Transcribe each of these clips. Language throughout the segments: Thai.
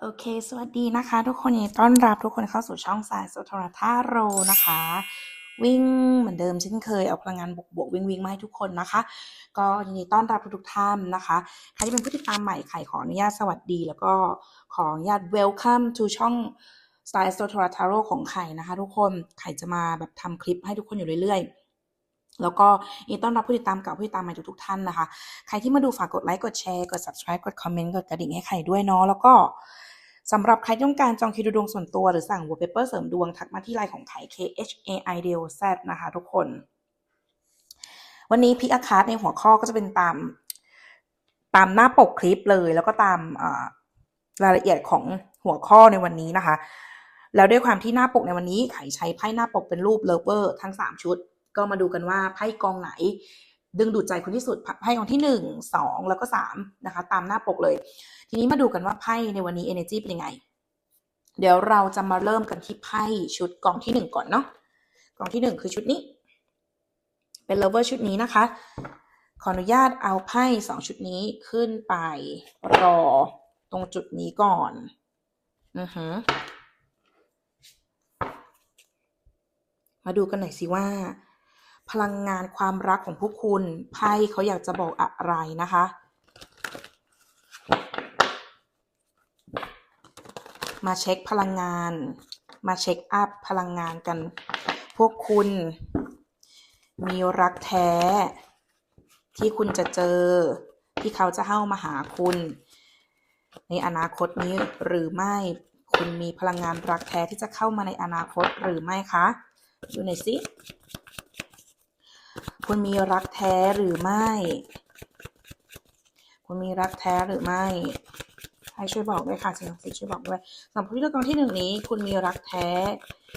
โอเค สวัสดีนะคะ ทุกคนยินดีต้อนรับทุกคนเข้าสู่ช่องสายโซโทราท่าโรนะคะ วิ่งเหมือนเดิมเช่นเคยเอาพลังงานบวกบวกวิ่งวิ่งมาให้ทุกคนนะคะ ก็ยินดีต้อนรับทุกๆท่านนะคะใครที่เป็นผู้ติดตามใหม่ไข่ขออนุญาตสวัสดี แล้วก็ขออนุญาต welcome to ช่อง Style s o t o r a Taro ของไข่นะคะ ทุกคนไข่จะมาแบบทำคลิปให้ทุกคนอยู่เรื่อยๆ แล้วก็ยินดีต้อนรับผู้ติดตามเก่าผู้ติดตามใหม่ทุกท่านนะคะ ใครที่มาดูฝากกดไลค์กดแชร์กด subscribe กดคอมเมนต์กดกระดิ่งให้ไข่ด้วยเนาะแล้วก็สำหรับใครต้องการจองคิวดูดวงส่วนตัวหรือสั่ง wallpaper เสริมดวงทักมาที่ไลน์ของไข่ K H A I D O Z นะคะ ทุกคน วันนี้พิกอาคาร์ในหัวข้อก็จะเป็นตามตามหน้าปกคลิปเลย แล้วก็ตามรายละเอียดของหัวข้อในวันนี้นะคะ แล้วด้วยความที่หน้าปกในวันนี้ไข่ใช้ไพ่หน้าปกเป็นรูปเลเวอร์ทั้ง 3 ชุด ก็มาดูกันว่าไพ่กองไหน ดึงดูดใจคุณที่สุดไพ่กองที่ 1 2 แล้วก็3นะคะ ตามหน้าปกเลย ทีนี้มาดูกันว่าไพ่ในวันนี้ energy เป็นยังไง เดี๋ยวเราจะมาเริ่มกันที่ไพ่ชุดกองที่ 1 ก่อนเนาะกองที่ 1 คือชุดนี้ เป็นเลเวอร์ชุดนี้นะคะ ขออนุญาตเอาไพ่สองชุดนี้ขึ้นไปรอตรงจุดนี้ก่อนอือหือมาดูกันหน่อยสิว่า พลังงานความรักของพวกคุณไพ่เขาอยากจะบอกอะไรนะคะ มาเช็คพลังงาน มาเช็คอัพพลังงานกัน พวกคุณ มีรักแท้ ที่คุณจะเจอ ที่เขาจะเข้ามาหาคุณ ในอนาคตนี้หรือไม่คุณมีพลังงานรักแท้ที่จะเข้ามาในอนาคตหรือไม่คะ ดูหน่อยสิ คุณมีรักแท้หรือไม่ คุณมีรักแท้หรือไม่ให้ช่วยบอกด้วยค่ะเสียงสีช่วยบอกด้วยสำหรับผู้ที่เลือกกองที่หนึ่งนี้ คุณมีรักแท้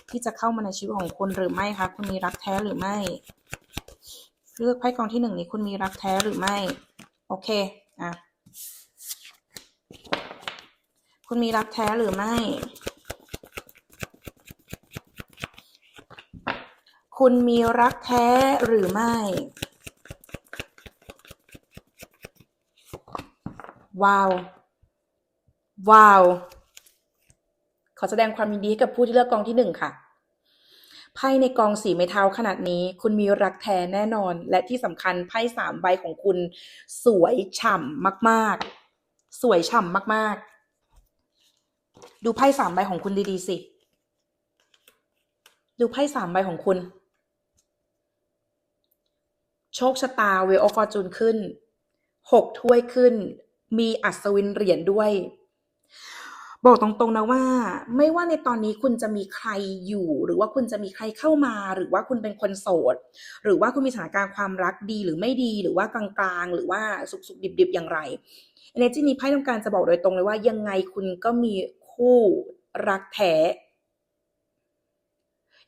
ที่จะเข้ามาในชีวิตของคุณหรือไม่คะคุณมีรักแท้หรือไม่ เลือกไพ่กองที่หนึ่งนี้คุณมีรักแท้หรือไม่ โอเคอะคุณมีรักแท้หรือไม่ คุณมีรักแท้หรือไม่ ว้าว ว้าว ขอแสดงความยินดีให้กับผู้ที่เลือกกองที่หนึ่งค่ะ ไพ่ในกองสีไม้เท้าขนาดนี้ คุณมีรักแท้แน่นอน และที่สำคัญไพ่สามใบของคุณ สวยฉ่ำมากๆ สวยฉ่ำมากๆ ดูไพ่สามใบของคุณดีๆสิดูไพ่สามใบของคุณ โชคชะตาเวลออฟฟอร์จูนขึ้นหกถ้วยขึ้น มีอัศวินเหรียญด้วย บอกตรงๆนะว่า ไม่ว่าในตอนนี้คุณจะมีใครอยู่ หรือว่าคุณจะมีใครเข้ามา หรือว่าคุณเป็นคนโสด หรือว่าคุณมีสถานการณ์ความรักดีหรือไม่ดี หรือว่ากลางๆ หรือว่าสุกๆดิบๆอย่างไรเอเนจีนี้ไพ่ต้องการจะบอกโดยตรงเลยว่ายังไงคุณก็มีคู่รักแท้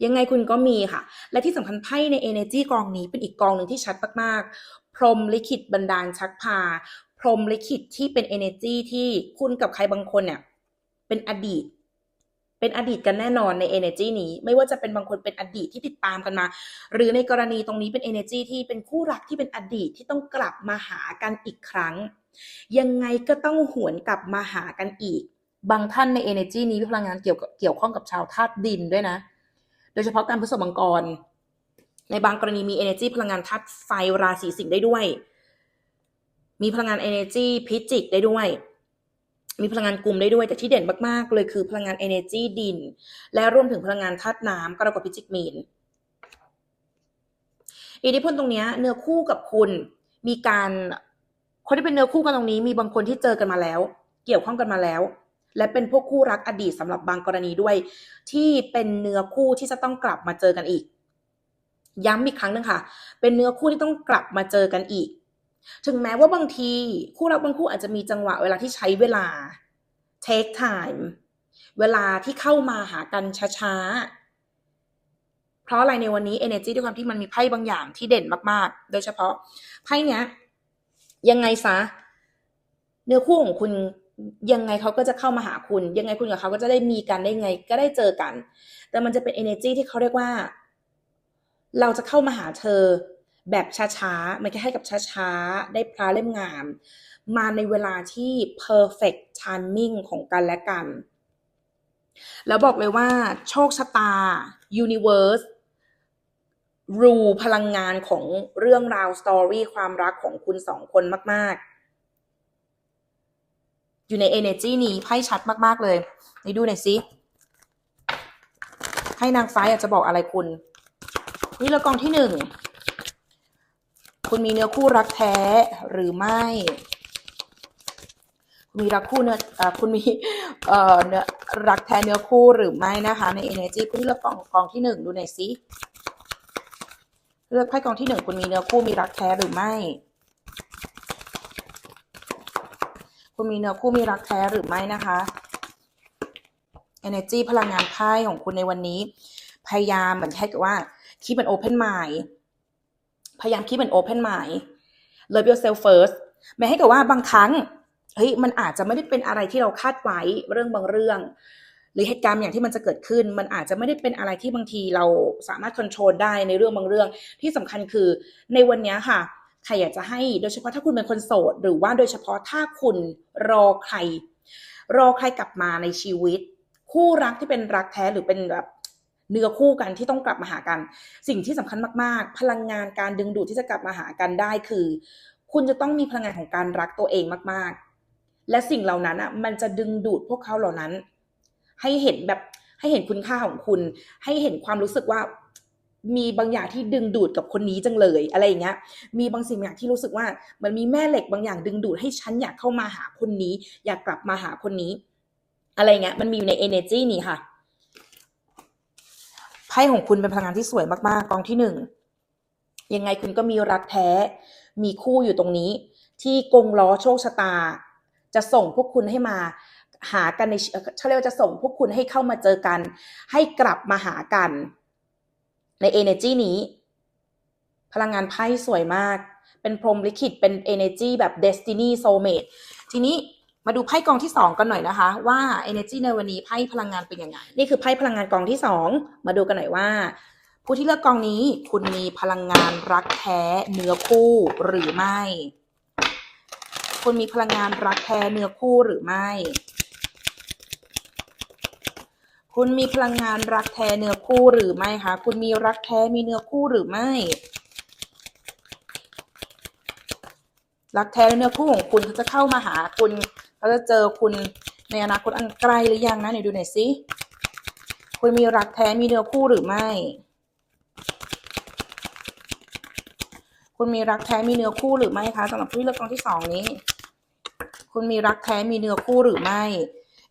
ยังไงคุณก็มีค่ะ และที่สำคัญไพ่ใน Energy กองนี้เป็นอีกกองหนึ่งที่ชัดมากๆ พรมลิขิตบันดาลชักพา พรมลิขิตที่เป็น Energy ที่คุณกับใครบางคนเนี่ยเป็นอดีต เป็นอดีตกันแน่นอนใน Energy นี้ ไม่ว่าจะเป็นบางคนเป็นอดีตที่ติดตามกันมา หรือในกรณีตรงนี้เป็น Energy ที่เป็นคู่รักที่เป็นอดีตที่ต้องกลับมาหากันอีกครั้ง ยังไงก็ต้องหวนกลับมาหากันอีกบางท่านใน Energy นี้พลังงานเกี่ยวกับเกี่ยวข้องกับชาวธาตุดินด้วยนะ ดยเฉพาะการพฤษภมังกร ในบางกรณีมี energy พลังงานธาตุไฟราศีสิงห์ได้ด้วย มีพลังงาน energy พิจิกได้ด้วย มีพลังงานกลุ่มได้ด้วย แต่ที่เด่นมากๆ เลยคือพลังงาน energy ดิน และรวมถึงพลังงานธาตุน้ำกรกฎพิจิกมีนอิทธิพลตรงนี้เนื้อคู่กับคุณมีการคนที่เป็นเนื้อคู่กันตรงนี้มีบางคนที่เจอกันมาแล้ว เกี่ยวข้องกันมาแล้ว และเป็นพวกคู่รักอดีตสำหรับบางกรณีด้วย ที่เป็นเนื้อคู่ที่จะต้องกลับมาเจอกันอีก ย้ำอีกครั้งหนึงค่ะ เป็นเนื้อคู่ที่ต้องกลับมาเจอกันอีก ถึงแม้ว่าบางทีคู่รักบางคู่อาจจะมีจังหวะเวลาที่ใช้เวลา take time เวลาที่เข้ามาหากันช้าๆ เพราะอะไรในวันนี้ energy ด้วยความที่มันมีไพ่บางอย่างที่เด่นมากๆ โดยเฉพาะไพ่เนี้ยยังไงซะ เนื้อคู่ของคุณ ยังไงเขาก็จะเข้ามาหาคุณ ยังไงคุณกับเขาก็จะได้มีกันได้ไง ก็ได้เจอกัน แต่มันจะเป็น energy ที่เขาเรียกว่า เราจะเข้ามาหาเธอ แบบช้าๆมันแค่ให้กับช้าๆ ได้พระเล่มงาม มาในเวลาที่ perfect timing ของกันและกัน แล้วบอกเลยว่าโชคชะตา universe รูพลังงานของเรื่องราวสตอรี่ความรักของคุณสองคนมาก ๆ อยู่ใน energy นี้ไพ่ชัดมากๆเลยนี่ดูหน่อยสิให้นางฟ้าอยากจะบอกอะไรคุณนี่ละกองที่หนึ่งคุณมีเนื้อคู่รักแท้หรือไม่ คุณมีรักคู่เนื้อเอ่อคุณมีเอ่อเนื้อรักแท้เนื้อคู่หรือไม่นะคะ ใน energy คุณเลือกกองกองที่หนึ่งดูหน่อยสิเลือกไพ่กองที่หนึ่งคุณมีเนื้อคู่มีรักแท้หรือไม่ คุณมีเนื้อคู่มีรักแท้หรือไม่นะคะ energy พลังงานไพ่ของคุณในวันนี้ พยายามเหมือนแค่กับว่า keep an open mind พยายาม keep an open mind love yourself first แม้ให้กับว่าบางครั้งเฮ้ยมันอาจจะไม่ได้เป็นอะไรที่เราคาดไว้เรื่องบางเรื่อง หรือเหตุการณ์อย่างที่มันจะเกิดขึ้น มันอาจจะไม่ได้เป็นอะไรที่บางทีเราสามารถควบคุมได้ในเรื่องบางเรื่อง ที่สำคัญคือในวันนี้ค่ะ ใครอยากจะให้โดยเฉพาะถ้าคุณเป็นคนโสด หรือว่าโดยเฉพาะถ้าคุณรอใคร รอใครกลับมาในชีวิต คู่รักที่เป็นรักแท้หรือเป็นแบบเนื้อคู่กันที่ต้องกลับมาหากัน สิ่งที่สำคัญมากๆ พลังงานการดึงดูดที่จะกลับมาหากันได้คือ คุณจะต้องมีพลังงานของการรักตัวเองมากๆ และสิ่งเหล่านั้นอะมันจะดึงดูดพวกเขาเหล่านั้น ให้เห็นแบบให้เห็นคุณค่าของคุณ ให้เห็นความรู้สึกว่า มีบางอย่างที่ดึงดูดกับคนนี้จังเลยอะไรอย่างเงี้ย มีบางสิ่งบางอย่างที่รู้สึกว่า มันมีแม่เหล็กบางอย่างดึงดูดให้ฉันอยากเข้ามาหาคนนี้ อยากกลับมาหาคนนี้ อะไรเงี้ย มันมีอยู่ใน energy นี้ค่ะ ไพ่ของคุณเป็นพลังงานที่สวยมากๆ กองที่หนึ่ง ยังไงคุณก็มีรักแท้ มีคู่อยู่ตรงนี้ ที่กงล้อโชคชะตา จะส่งพวกคุณให้มาหากันในเขาเรียกว่าจะส่งพวกคุณให้เข้ามาเจอกัน ให้กลับมาหากัน ใน energy นี้ พลังงานไพ่สวยมาก เป็นพรหมลิขิตเป็น energy แบบ destiny soulmate ทีนี้มาดูไพ่กองที่สองกันหน่อยนะคะ ว่า energy ในวันนี้ไพ่พลังงานเป็นยังไง นี่คือไพ่พลังงานกองที่สองมาดูกันหน่อยว่า ผู้ที่เลือกกองนี้คุณมีพลังงานรักแท้เนื้อคู่หรือไม่ คุณมีพลังงานรักแท้เนื้อคู่หรือไม่ คุณมีพลังงานรักแท้เนื้อคู่หรือไม่คะคุณมีรักแท้มีเนื้อคู่หรือไม่ รักแท้และเนื้อคู่ของคุณเขาจะเข้ามาหาคุณเขาจะเจอคุณในอนาคตอันไกลหรือยังนะไหนดูหน่อยสิคุณมีรักแท้มีเนื้อคู่หรือไม่ คุณมีรักแท้มีเนื้อคู่หรือไม่คะสำหรับผู้ที่เลือกกองที่สองนี้ คุณมีรักแท้มีเนื้อคู่หรือไม่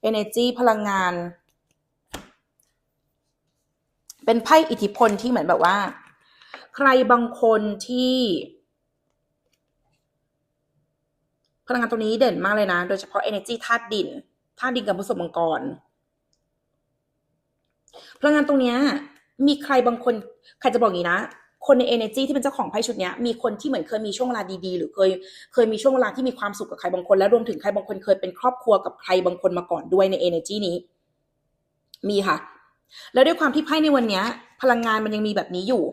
energy พลังงาน เป็นไพ่อิทธิพลที่เหมือนแบบว่า ใครบางคนที่ พลังงานตรงนี้เด่นมากเลยนะ โดยเฉพาะ energy ธาตุดินธาตุดินกับผสมมังกร พลังงานตรงนี้มีใครบางคนใครจะบอกงี้นะคนใน energy ที่เป็นเจ้าของไพ่ชุดนี้มีคนที่เหมือนเคยมีช่วงเวลาดีๆ หรือเคยเคยมีช่วงเวลาที่มีความสุขกับใครบางคน และรวมถึงใครบางคนเคยเป็นครอบครัวกับใครบางคนมาก่อนด้วยใน energy นี้ มีค่ะ แล้วด้วยความที่ไพ่ในวันนี้พลังงานมันยังมีแบบนี้อยู่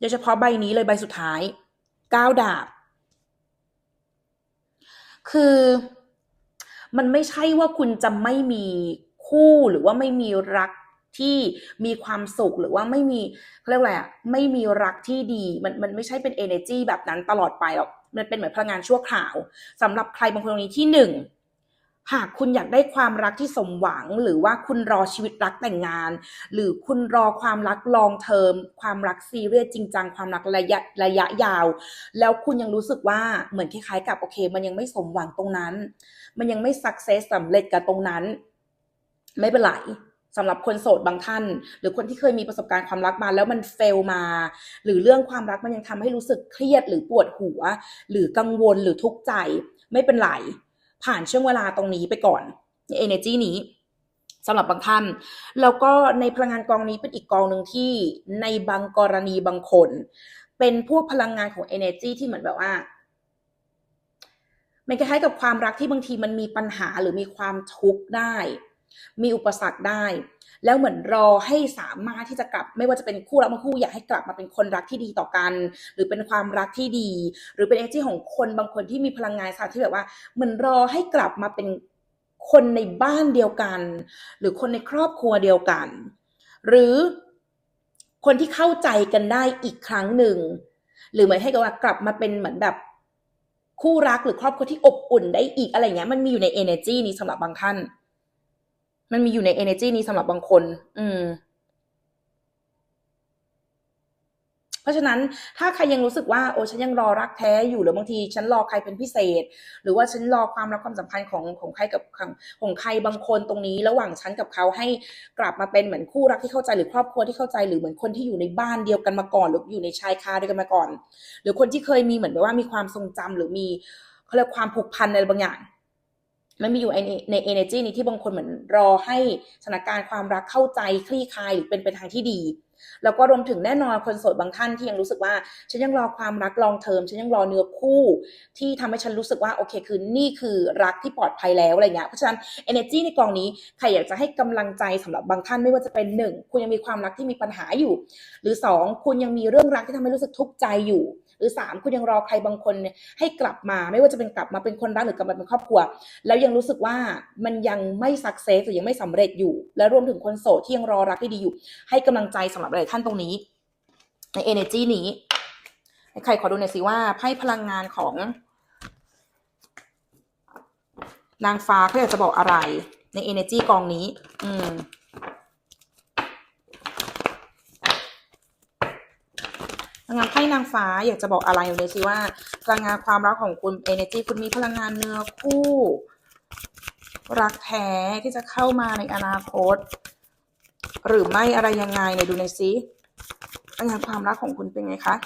โดยเฉพาะใบนี้เลยใบสุดท้ายก้าวดาบ คือมันไม่ใช่ว่าคุณจะไม่มีคู่หรือว่าไม่มีรักที่มีความสุขหรือว่าไม่มีเขาเรียกว่าอะไรอะไม่มีรักที่ดีมันมันไม่ใช่เป็น energy แบบนั้นตลอดไปหรอกมันเป็นเหมือนพลังงานชั่วคราวสำหรับใครบางคนตรงนี้ที่หนึ่ง หากคุณอยากได้ความรักที่สมหวัง หรือว่าคุณรอชีวิตรักแต่งงาน หรือคุณรอความรักลองเทอมความรักซีเรียสจริงจังความรักระยะระยะยาว แล้วคุณยังรู้สึกว่าเหมือนคล้ายๆกับโอเค มันยังไม่สมหวังตรงนั้น มันยังไม่สักเซสสำเร็จกับตรงนั้น ไม่เป็นไรสำหรับคนโสดบางท่าน หรือคนที่เคยมีประสบการณ์ความรักมาแล้วมันเฟลมา หรือเรื่องความรักมันยังทำให้รู้สึกเครียดหรือปวดหัว หรือกังวลหรือทุกข์ใจ ไม่เป็นไร ผ่านช่วงเวลาตรงนี้ไปก่อนใน energy นี้สำหรับบางท่าน แล้วก็ในพลังงานกองนี้เป็นอีกกองหนึ่งที่ในบางกรณีบางคน เป็นพวกพลังงานของ energy ที่เหมือนแบบว่ามันคล้ายๆกับความรักที่บางทีมันมีปัญหาหรือมีความทุกข์ได้ มีอุปสรรคได้ แล้วเหมือนรอให้สามารถที่จะกลับ ไม่ว่าจะเป็นคู่รักบางคู่อยากให้กลับมาเป็นคนรักที่ดีต่อกัน หรือเป็นความรักที่ดี หรือเป็นเอเนจีของคนบางคนที่มีพลังงานสาที่แบบว่าเหมือนรอให้กลับมาเป็นคนในบ้านเดียวกัน หรือคนในครอบครัวเดียวกัน หรือคนที่เข้าใจกันได้อีกครั้งหนึ่ง หรือเหมือนให้กับว่ากลับมาเป็นเหมือนแบบคู่รักหรือครอบครัวที่อบอุ่นได้อีกอะไรเงี้ยมันมีอยู่ใน energy นี้สำหรับบางท่าน มันมีอยู่ใน energy นี้สำหรับบางคน อืม เพราะฉะนั้นถ้าใครยังรู้สึกว่าโอ้ฉันยังรอรักแท้อยู่หรือบางที ฉันรอใครเป็นพิเศษ หรือว่าฉันรอความรักความสัมพันธ์ของของใครกับของของใครบางคนตรงนี้ ระหว่างฉันกับเขาให้กลับมาเป็นเหมือนคู่รักที่เข้าใจหรือครอบครัวที่เข้าใจหรือเหมือนคนที่อยู่ในบ้านเดียวกันมาก่อน หรืออยู่ในชายคาเดียวกันมาก่อน หรือคนที่เคยมีเหมือนแบบว่ามีความทรงจำหรือมีเขาเรียกความผูกพันอะไรบางอย่าง มันมีอยู่ในใน energy นี้ที่บางคนเหมือนรอให้สถานการณ์ความรักเข้าใจคลี่คลายหรือเป็นไปทางที่ดี แล้วก็รวมถึงแน่นอนคนโสดบางท่านที่ยังรู้สึกว่า ฉันยังรอความรักลองเทอมฉันยังรอเนื้อคู่ที่ทำให้ฉันรู้สึกว่าโอเคคือนี่คือรักที่ปลอดภัยแล้วอะไรเงี้ยเพราะฉะนั้น energy ในกองนี้ใครอยากจะให้กำลังใจสำหรับบางท่านไม่ว่าจะเป็นหนึ่งคุณยังมีความรักที่มีปัญหาอยู่ หรือสองคุณยังมีเรื่องรักที่ทำให้รู้สึกทุกข์ใจอยู่ รือสามคุณยังรอใครบางคนให้กลับมา ไม่ว่าจะเป็นกลับมาเป็นคนรักหรือกลับมาเป็นครอบครัว แล้วยังรู้สึกว่ามันยังไม่สักเซสหรือยังไม่สำเร็จอยู่ และรวมถึงคนโสดที่ยังรอรักที่ดีอยู่ ให้กำลังใจสำหรับหลายท่านตรงนี้ ใน energy นี้ให้ใครขอดูหน่อยสิว่าไพ่พลังงานของนางฟ้าเขาอยากจะบอกอะไรใน energy กองนี้ อืม พลั งงานไพ่นางฟ้าอยากจะบอกอะไรอยู่เลยสิว่าพลังงานความรักของคุณ energy คุณมีพลังงานเนื้อคู่ รักแท้ที่จะเข้ามาในอนาคต หรือไม่อะไรยังไงเนี่ยดูในซิพลังงานความรักของคุณเป็นไงคะ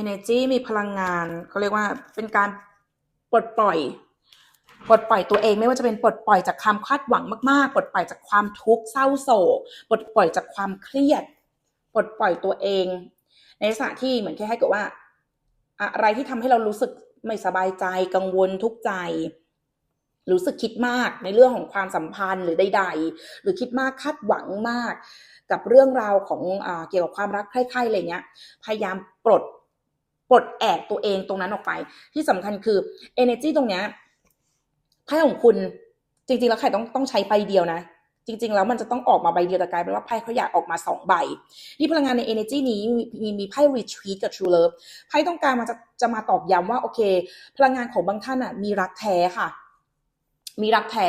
energy มีพลังงานเขาเรียกว่าเป็นการ ปลดปล่อยปลดปล่อยตัวเองไม่ว่าจะเป็นปลดปล่อยจากความคาดหวังมากๆ ปลดปล่อยจากความทุกข์เศร้าโศกปลดปล่อยจากความเครียด ปลดปล่อยตัวเอง ในลักษณะที่เหมือนแค่ให้กับว่า อะไรที่ทำให้เรารู้สึกไม่สบายใจกังวลทุกข์ใจรู้สึกคิดมากในเรื่องของความสัมพันธ์หรือใด ๆ หรือคิดมากคาดหวังมาก กับเรื่องราวของอเกี่ยวกับความรักใคร่ๆอะไรเงี้ย พยายามปลด ปลดแอกตัวเองตรงนั้นออกไป ที่สำคัญคือ energy ตรงเนี้ยไพ่ของคุณจริง ๆ แล้วใครต้องต้องใช้ใบเดียวนะ จริง ๆ แล้วมันจะต้องออกมาใบเดียวแต่กลายเป็นว่าไพ่เขาอยากออกมาสองใบนี่พลังงานใน energy นี้มีมีมีไพ่ retreat กับ true love ไพ่ต้องการมาจะจะมาตอบย้ำว่าโอเค พลังงานของบางท่านอะมีรักแท้ค่ะมีรักแท้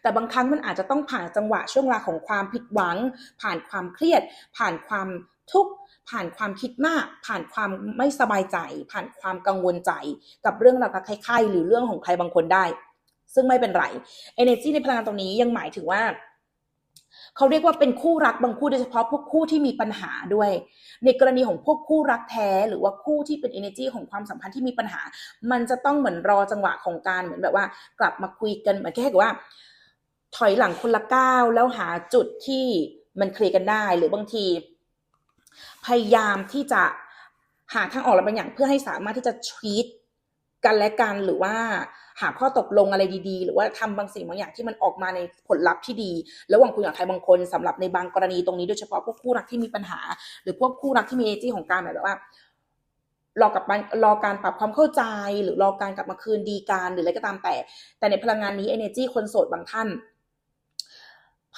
แต่บางครั้งมันอาจจะต้องผ่านจังหวะช่วงเวลาของความผิดหวัง ผ่านความเครียด ผ่านความทุกข์ ผ่านความคิดมาก ผ่านความไม่สบายใจ ผ่านความกังวลใจ กับเรื่องราวคล้ายๆหรือเรื่องของใครบางคนได้ ซึ่งไม่เป็นไร energy ในพลังงานตรงนี้ยังหมายถึงว่าเขาเรียกว่าเป็นคู่รักบางคู่โดยเฉพาะพวกคู่ที่มีปัญหาด้วย ในกรณีของพวกคู่รักแท้ หรือว่าคู่ที่เป็น energy ของความสัมพันธ์ที่มีปัญหา มันจะต้องเหมือนรอจังหวะของการเหมือนแบบว่า กลับมาคุยกันเหมือนแค่กับว่า ถอยหลังคนละก้าวแล้วหาจุดที่มันเคลียร์กันได้ หรือบางที พยายามที่จะหาทางออกอะไรบางอย่างเพื่อให้สามารถที่จะ treat กันและกันหรือว่าหาข้อตกลงอะไรดีๆ หรือว่าทำบางสิ่งบางอย่างที่มันออกมาในผลลัพธ์ที่ดี ระหว่างคุณกับใครบางคนสำหรับในบางกรณีตรงนี้โดยเฉพาะพวกคู่รักที่มีปัญหา หรือพวกคู่รักที่มีเอจีของการแบบว่ารอกับการรอการปรับความเข้าใจ หรือรอการกลับมาคืนดีกันหรืออะไรก็ตามแต่ แต่ในพลังงานนี้ energy คนโสดบางท่าน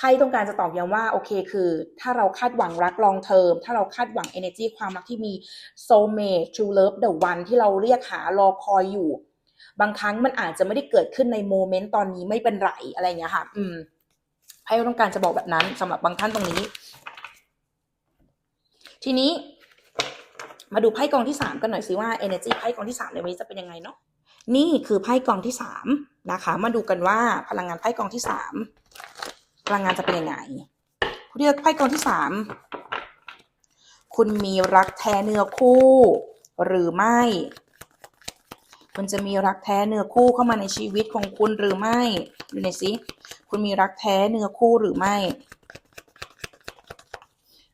ไพ่ต้องการจะตอบย้ำว่าโอเคคือ ถ้าเราคาดหวังรักลองเทอมถ้าเราคาดหวัง energy ความรักที่มี soulmate true love the one ที่เราเรียกหารอคอยอยู่ บางครั้งมันอาจจะไม่ได้เกิดขึ้นในโมเมนต์ตอนนี้ไม่เป็นไรอะไรเงี้ยค่ะ อืมไพ่ต้องการจะบอกแบบนั้นสำหรับบางท่านตรงนี้ ทีนี้ มาดูไพ่กองที่สามกันหน่อยสิว่า energy ไพ่กองที่สามในวันนี้จะเป็นยังไงเนาะนี่คือไพ่กองที่สามนะคะ มาดูกันว่าพลังงานไพ่กองที่สาม พลังงานจะเป็นยังไงผู้ที่เลือกไพ่กองที่สามคุณมีรักแท้เนื้อคู่ หรือไม่ คุณจะมีรักแท้เนื้อคู่เข้ามาในชีวิตของคุณหรือไม่ดูหน่อยสิคุณมีรักแท้เนื้อคู่หรือไม่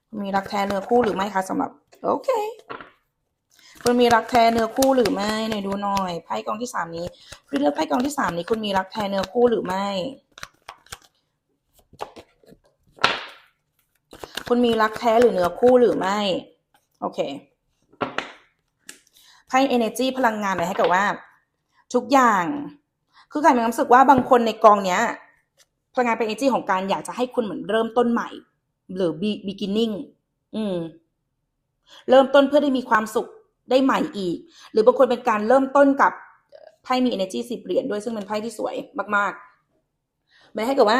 คุณมีรักแท้เนื้อคู่หรือไม่คะสำหรับโอเคคุณมีรักแท้เนื้อคู่หรือไม่ไหนดูหน่อยไพ่กองที่สามนี้เลือกไพ่กองที่สามนี้ คุณมีรักแท้เนื้อคู่หรือไม่ คุณมีรักแท้หรือเนื้อคู่หรือไม่ โอเคไพ่ energy พลังงานเลยให้กับว่า ทุกอย่าง คือการมีความรู้สึกว่าบางคนในกองเนี้ย พลังงานเป็น energy ของการอยากจะให้คุณเหมือนเริ่มต้นใหม่ หรือ be- beginning อืม เริ่มต้นเพื่อได้มีความสุขได้ใหม่อีก หรือบางคนเป็นการเริ่มต้นกับไพ่มี energy สิบเหรียญด้วยซึ่งเป็นไพ่ที่สวยมากๆหมายให้กับว่า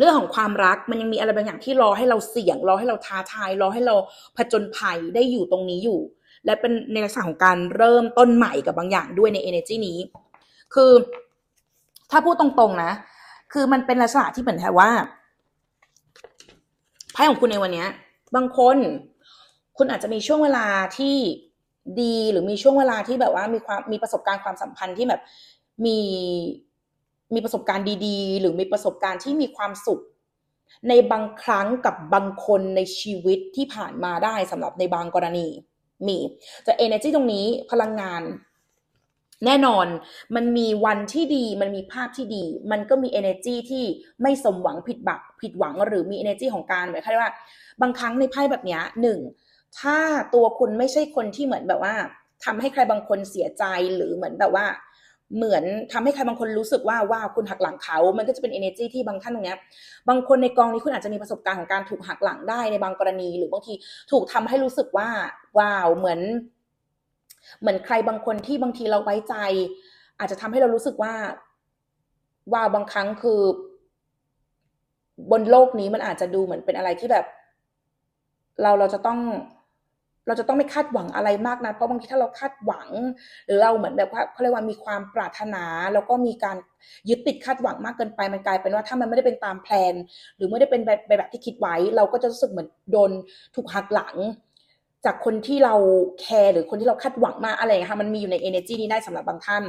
เรื่องของความรักมันยังมีอะไรบางอย่างที่รอให้เราเสี่ยง รอให้เราท้าทาย รอให้เราผจญภัยได้อยู่ตรงนี้อยู่ และเป็นในลักษณะของการเริ่มต้นใหม่กับบางอย่างด้วยใน energy นี้ คือถ้าพูดตรงๆนะ คือมันเป็นลักษณะที่เหมือนกับว่าไพ่ของคุณในวันนี้บางคน คุณอาจจะมีช่วงเวลาที่ดีหรือมีช่วงเวลาที่แบบว่ามีความมีประสบการณ์ความสัมพันธ์ที่แบบมี มีประสบการณ์ดีๆ หรือมีประสบการณ์ที่มีความสุข ในบางครั้งกับบางคนในชีวิตที่ผ่านมาได้สำหรับในบางกรณี มีแต่ energy ตรงนี้พลังงาน แน่นอนมันมีวันที่ดี มันมีภาพที่ดี มันก็มี energy ที่ไม่สมหวังผิดบักผิดหวังหรือมี energy ของการหมายความว่า บางครั้งในไพ่แบบนี้หนึ่งถ้าตัวคุณไม่ใช่คนที่เหมือนแบบว่าทำให้ใครบางคนเสียใจหรือเหมือนแบบว่า เหมือนทำให้ใครบางคนรู้สึกว่าว้าวคุณหักหลังเขา มันก็จะเป็น energy ที่บางท่านตรงเนี้ยบางคนในกองนี้คุณอาจจะมีประสบการณ์ของการถูกหักหลังได้ในบางกรณี หรือบางทีถูกทำให้รู้สึกว่าว้าวเหมือน เหมือนใครบางคนที่บางทีเราไว้ใจ อาจจะทำให้เรารู้สึกว่าว้าวบางครั้งคือ บนโลกนี้มันอาจจะดูเหมือนเป็นอะไรที่แบบ เราเราจะต้อง เราจะต้องไม่คาดหวังอะไรมากนะเพราะบางทีถ้าเราคาดหวัง หรือเราเหมือนแบบว่าเขาเรียกว่ามีความปรารถนา แล้วก็มีการยึดติดคาดหวังมากเกินไปมันกลายเป็นว่าถ้ามันไม่ได้เป็นตามแพลน หรือไม่ได้เป็นแบบแบบที่คิดไว้ เราก็จะรู้สึกเหมือนโดนถูกหักหลัง จากคนที่เราแคร์หรือคนที่เราคาดหวังมากอะไรอย่างเงี้ยค่ะมันมีอยู่ใน energy นี้ได้สำหรับบางท่าน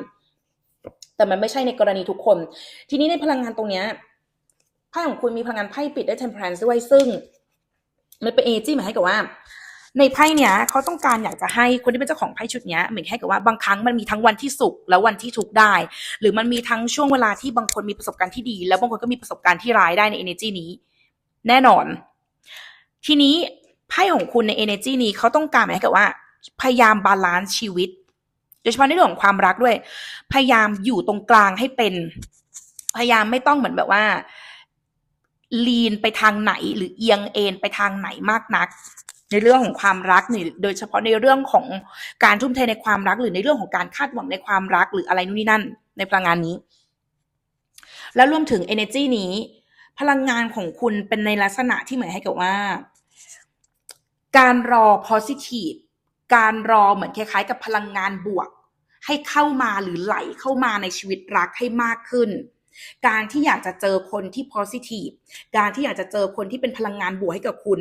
แต่มันไม่ใช่ในกรณีทุกคน ทีนี้ในพลังงานตรงเนี้ยไพ่ของคุณมีพลังงานไพ่ปิดได้ temperance ด้วยซึ่ง มันเป็น energy หมายให้กับว่า ในไพ่เนี้ยเขาต้องการอยากจะให้คนที่เป็นเจ้าของไพ่ชุดเนี้ยเหมือนให้กับว่าบางครั้งมันมีทั้งวันที่สุขและวันที่ทุกข์ได้ หรือมันมีทั้งช่วงเวลาที่บางคนมีประสบการณ์ที่ดี แล้วบางคนก็มีประสบการณ์ที่ร้ายได้ใน energy นี้ แน่นอน ทีนี้ไพ่ของคุณใน energy นี้เขาต้องการหมายให้กับว่า พยายามบาลานซ์ชีวิตโดยเฉพาะในเรื่องของความรักด้วย พยายามอยู่ตรงกลางให้เป็น พยายามไม่ต้องเหมือนแบบว่าลีนไปทางไหนหรือเอียงเอ็นไปทางไหนมากนัก ในเรื่องของความรักนี่โดยเฉพาะในเรื่องของการทุ่มเทในความรักหรือในเรื่องของการคาดหวังในความรักหรืออะไรนู่นนี่นั่น ในพลังงานนี้ แล้วรวมถึง energy นี้ พลังงานของคุณเป็นในลักษณะที่เหมือนให้กับว่า การรอ positive การรอเหมือนคล้ายๆ กับพลังงานบวก ให้เข้ามาหรือไหลเข้ามาในชีวิตรักให้มากขึ้นการที่อยากจะเจอคนที่ positive การที่อยากจะเจอคนที่เป็นพลังงานบวกให้กับคุณ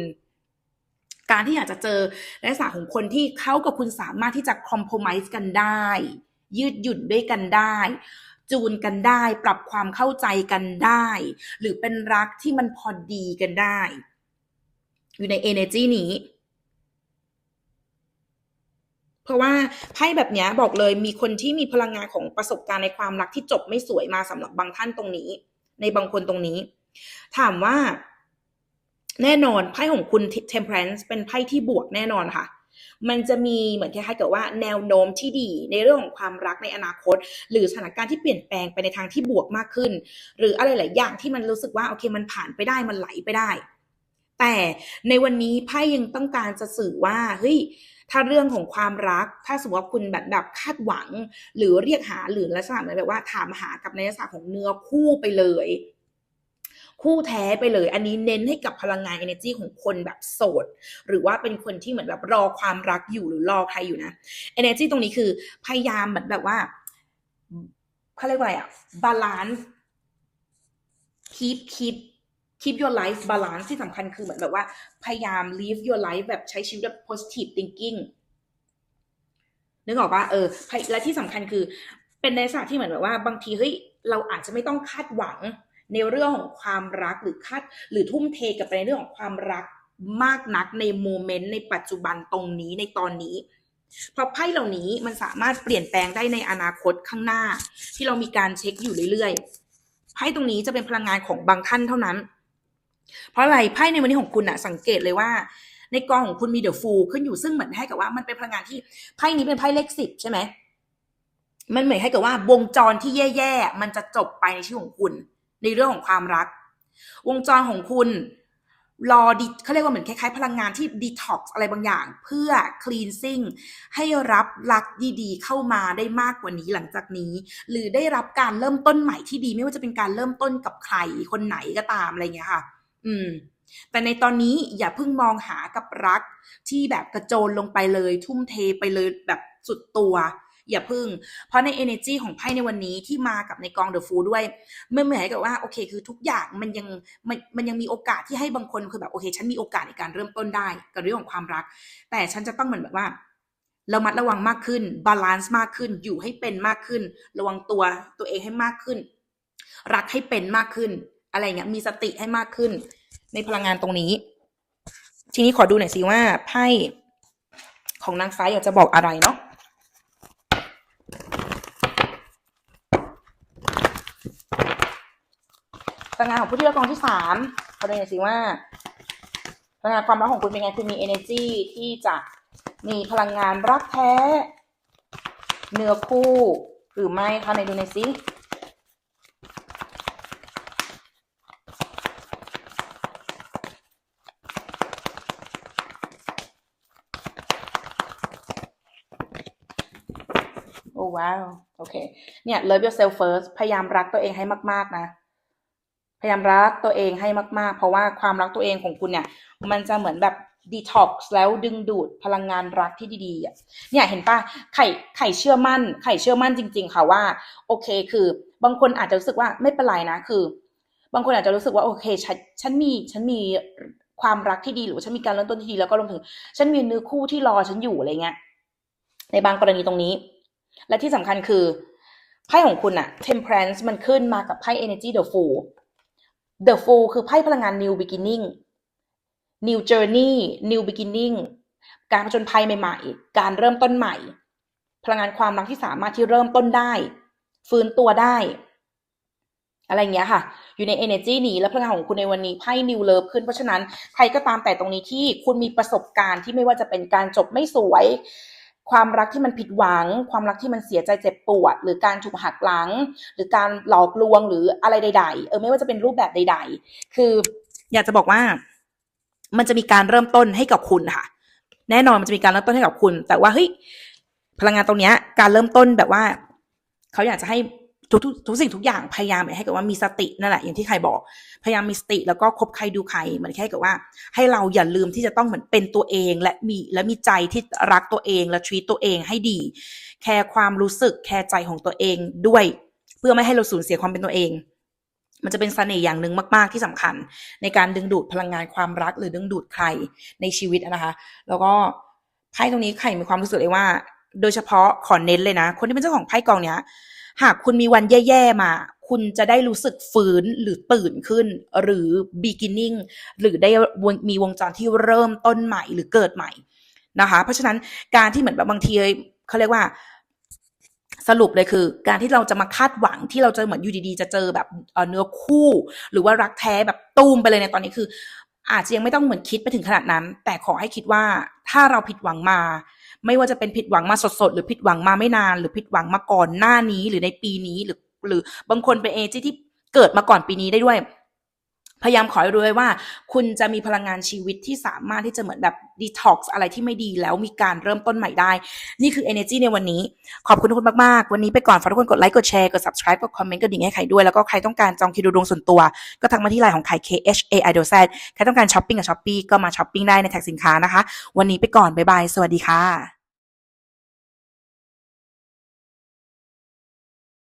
การที่อยากจะเจอลักษณะของคนที่เขากับคุณสามารถที่จะ compromise กันได้ ยืดหยุ่นด้วยกันได้ จูนกันได้ ปรับความเข้าใจกันได้ หรือเป็นรักที่มันพอดีกันได้ อยู่ใน energy นี้เพราะว่าไพ่แบบนี้บอกเลยมีคนที่มีพลังงานของประสบการณ์ในความรักที่จบไม่สวยมาสำหรับบางท่านตรงนี้ ในบางคนตรงนี้ ถามว่า แน่นอนไพ่ของคุณ temperance เป็นไพ่ที่บวกแน่นอนค่ะ มันจะมีเหมือนคล้ายๆกับว่าแนวโน้มที่ดีในเรื่องของความรักในอนาคต หรือสถานการณ์ที่เปลี่ยนแปลงไปในทางที่บวกมากขึ้น หรืออะไรหลายอย่างที่มันรู้สึกว่าโอเคมันผ่านไปได้มันไหลไปได้ แต่ในวันนี้ไพ่ยังต้องการจะสื่อว่าเฮ้ยถ้าเรื่องของความรัก ถ้าสมมติว่าคุณแบบแบบคาดหวัง หรือเรียกหาหรือลักษณะแบบว่าถามหากับในลักษณะของเนื้อคู่ไปเลย คู่แท้ไปเลย อันนี้เน้นให้กับพลังงาน energy ของคนแบบโสด หรือว่าเป็นคนที่เหมือนแบบรอความรักอยู่หรือรอใครอยู่นะ energy ตรงนี้คือพยายามเหมือนแบบว่าเขาเรียกว่าอะไรอะ balance keep keep keep your life balance ที่สำคัญคือเหมือนแบบว่า พยายาม live your life แบบใช้ชีวิตแบบ positive thinking นึกออกปะเออ และที่สำคัญคือเป็นในลักษณะที่เหมือนแบบว่า บางทีเฮ้ยเราอาจจะไม่ต้องคาดหวัง ในเรื่องของความรักหรือคาดหรือทุ่มเทกับในเรื่องของความรักมากนักในโมเมนต์ในปัจจุบันตรงนี้ในตอนนี้ เพราะไพ่เหล่านี้มันสามารถเปลี่ยนแปลงได้ในอนาคตข้างหน้า ที่เรามีการเช็คอยู่เรื่อยๆไพ่ตรงนี้จะเป็นพลังงานของบางท่านเท่านั้น เพราะอะไรไพ่ในวันนี้ของคุณอะสังเกตเลยว่า ในกองของคุณมีเดอะฟูลขึ้นอยู่ซึ่งเหมือนให้กับว่ามันเป็นพลังงานที่ไพ่นี้เป็นไพ่เลขสิบใช่ไหมมันเหมือนให้กับว่าวงจรที่แย่ๆมันจะจบไปในชีวิตของคุณ ในเรื่องของความรัก วงจรของคุณรอดิเขาเรียกว่าเหมือนคล้ายๆ พลังงานที่ดีท็อกซ์อะไรบางอย่าง เพื่อคลีนซิ่งให้รับรักดีๆ เข้ามาได้มากกว่านี้หลังจากนี้ หรือได้รับการเริ่มต้นใหม่ที่ดี ไม่ว่าจะเป็นการเริ่มต้นกับใครคนไหนก็ตามอะไรเงี้ยค่ะ อืม แต่ในตอนนี้อย่าเพิ่งมองหากับรักที่แบบกระโจนลงไปเลย ทุ่มเทไปเลยแบบสุดตัว อย่าพึ่ง เพราะใน energy ของไพ่ในวันนี้ที่มากับในกอง The Fool ด้วยไม่เหมือนกับว่าโอเค คือทุกอย่างมันยังมันมันยังมีโอกาสที่ให้บางคนคือแบบโอเค ฉันมีโอกาสในการเริ่มต้นได้กับเรื่องของความรัก แต่ฉันจะต้องเหมือนแบบว่าเระมัดระวังมากขึ้น บาลานซ์มากขึ้น อยู่ให้เป็นมากขึ้น ระวังตัวตัวเองให้มากขึ้น รักให้เป็นมากขึ้น อะไรเงี้ย มีสติให้มากขึ้น ในพลังงานตรงนี้ ทีนี้ขอดูหน่อยสิว่าไพ่ของนางฟ้าอยากจะบอกอะไรเนาะ พลังงานของผู้ที่รับกองที่สามขอดูหน่อยสิว่าพลังงานความรักของคุณเป็นไงคุณมี energy ที่จะมีพลังงานรักแท้เนื้อคู่หรือไม่คะในดูหน่อยสิโอ้ว้าว โอเค เนี่ย love yourself first พยายามรักตัวเองให้มาก ๆ นะ พยายามรักตัวเองให้มากๆ เพราะว่าความรักตัวเองของคุณเนี่ย มันจะเหมือนแบบดีท็อกซ์แล้วดึงดูดพลังงานรักที่ดีๆอะเนี่ยเห็นปะไข่ไข่เชื่อมั่น ไข่เชื่อมั่นจริง ๆ ค่ะว่า โอเคคือบางคนอาจจะรู้สึกว่าไม่เป็นไรนะคือ บางคนอาจจะรู้สึกว่าโอเคฉันฉันมีฉันมีความรักที่ดีหรือฉันมีการเริ่มต้นที่ดีแล้วก็รวมถึง ฉันมีเนื้อคู่ที่รอฉันอยู่อะไรเงี้ยในบางกรณีตรงนี้ และที่สำคัญคือไพ่ของคุณอะ temperance มันขึ้นมากับไพ่ energy the fool the fool คือไพ่พลังงาน new beginning new journey new beginning การผจญภัยใหม่ๆ การเริ่มต้นใหม่ พลังงานความรักที่สามารถที่เริ่มต้นได้ ฟื้นตัวได้ อะไรเงี้ยค่ะ อยู่ใน energy นี้และพลังงานของคุณในวันนี้ไพ่ new love ขึ้น เพราะฉะนั้นใครก็ตามแต่ตรงนี้ที่คุณมีประสบการณ์ที่ไม่ว่าจะเป็นการจบไม่สวย ความรักที่มันผิดหวัง ความรักที่มันเสียใจเจ็บปวด หรือการถูกหักหลัง หรือการหลอกลวงหรืออะไรใด ๆ เออไม่ว่าจะเป็นรูปแบบใด ๆ คืออยากจะบอกว่า มันจะมีการเริ่มต้นให้กับคุณค่ะ แน่นอนมันจะมีการเริ่มต้นให้กับคุณ แต่ว่าเฮ้ยพลังงานตรงเนี้ย การเริ่มต้นแบบว่า เขาอยากจะให้ ทุกทุกสิ่งทุกอย่างพยายามให้กับว่ามีสตินั่นแหละอย่างที่ใครบอก พยายามมีสติแล้วก็คบใครดูใครเหมือนแค่กับว่า ให้เราอย่าลืมที่จะต้องเหมือนเป็นตัวเอง และมีและมีใจที่รักตัวเองและชีวิตตัวเองให้ดี แคร์ความรู้สึกแคร์ใจของตัวเองด้วย เพื่อไม่ให้เราสูญเสียความเป็นตัวเอง มันจะเป็นเสน่ห์อย่างหนึ่งมาก ๆ ที่สำคัญ ในการดึงดูดพลังงานความรักหรือดึงดูดใครในชีวิตนะคะ แล้วก็ไพ่ตรงนี้ใครมีความรู้สึกเลยว่า โดยเฉพาะขอเน้นเลยนะ คนที่เป็นเจ้าของไพ่กองเนี้ย หากคุณมีวันแย่ๆมา คุณจะได้รู้สึกฟื้นหรือตื่นขึ้น หรือ beginning หรือได้มีวงจรที่เริ่มต้นใหม่หรือเกิดใหม่นะคะ เพราะฉะนั้นการที่เหมือนแบบบางทีเขาเรียกว่าสรุปเลยคือ การที่เราจะมาคาดหวังที่เราจะเหมือนอยู่ดีๆ จะเจอแบบเอ่อเนื้อคู่ หรือว่ารักแท้แบบตูมไปเลยในตอนนี้คือ อาจจะยังไม่ต้องเหมือนคิดไปถึงขนาดนั้น แต่ขอให้คิดว่าถ้าเราผิดหวังมา ไม่ว่าจะเป็นผิดหวังมาสดๆ หรือผิดหวังมาไม่นาน หรือผิดหวังมาก่อนหน้านี้หรือในปีนี้หรือ หรือบางคนเป็นเอเจที่เกิดมาก่อนปีนี้ได้ด้วย พยายามขอให้รู้ไว้ว่า คุณจะมีพลังงานชีวิตที่สามารถที่จะเหมือนแบบดีท็อกซ์อะไรที่ไม่ดีแล้วมีการเริ่มต้นใหม่ได้ นี่คือ energy ในวันนี้ ขอบคุณทุกคนมากๆ วันนี้ไปก่อนฝากทุกคนกดไลค์กดแชร์กด subscribe กดคอมเมนต์กดดิ่งให้ใครด้วย แล้วก็ใครต้องการจองคิวดูดวงส่วนตัว ก็ทักมาที่ไลน์ของใคร K H A I D O Z ใครต้องการช้อปปิ้งกับช้อปปี้ก็มาช้อปปิ้งได้ในแท็กสินค้านะคะ วันนี้ไปก่อนบ๊ายบายสวัสดีค่ะ